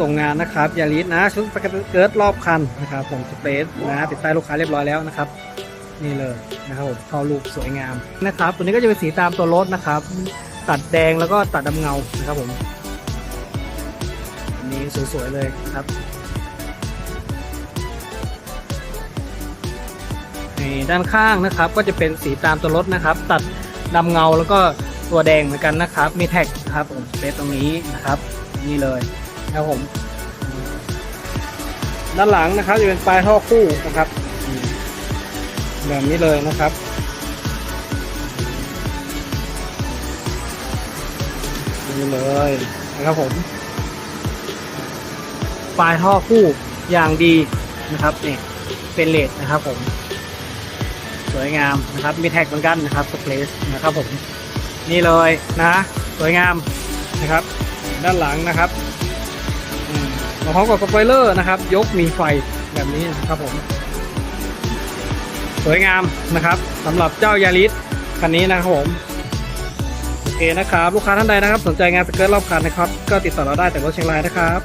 ส่งงานนะครับยาริสนะชุดเกิร์ตรอบคันนะครับผมสเปซนะติดใต้ลูกค้าเรียบร้อยแล้วนะครับนี่เลยนะครับผมเข้าลูกสวยงามนะครับ ตัวนี้ก็จะเป็นสีตามตัวรถนะครับ ตัดแดงแล้วก็ตัดดำเงานะครับผมอันนี้สวยๆเลยครับนี่ด้านข้างนะครับก็จะเป็นสีตามตัวรถนะครับ ตัดดำเงาแล้วก็ตัวแดงเหมือนกันนะครับ มีแท็กนะครับผมสเปซตรงนี้นะครับ นี่เลย ครับผม ด้านหลังนะครับ จะเป็นปลายท่อคู่นะครับแบบนี้เลยนะครับนี่เลยนะครับผม ปลายท่อคู่อย่างดีนะครับนี่เป็นเลดนะครับผม สวยงามนะครับ มีแท็กเหมือนกันนะครับสเปรสนะครับผม นี่เลยนะ สวยงามนะครับ ด้านหลังนะครับ มาพร้อมกับสปอยเลอร์นะครับ ยกมีไฟแบบนี้นะครับผม สวยงามนะครับสำหรับเจ้ายาริสคันนี้นะครับผมโอเคนะครับ ลูกค้าท่านใดนะครับ สนใจงานสเกิร์ตรอบคันนะครับ ก็ติดต่อเราได้แต่รถเชียงรายนะครับ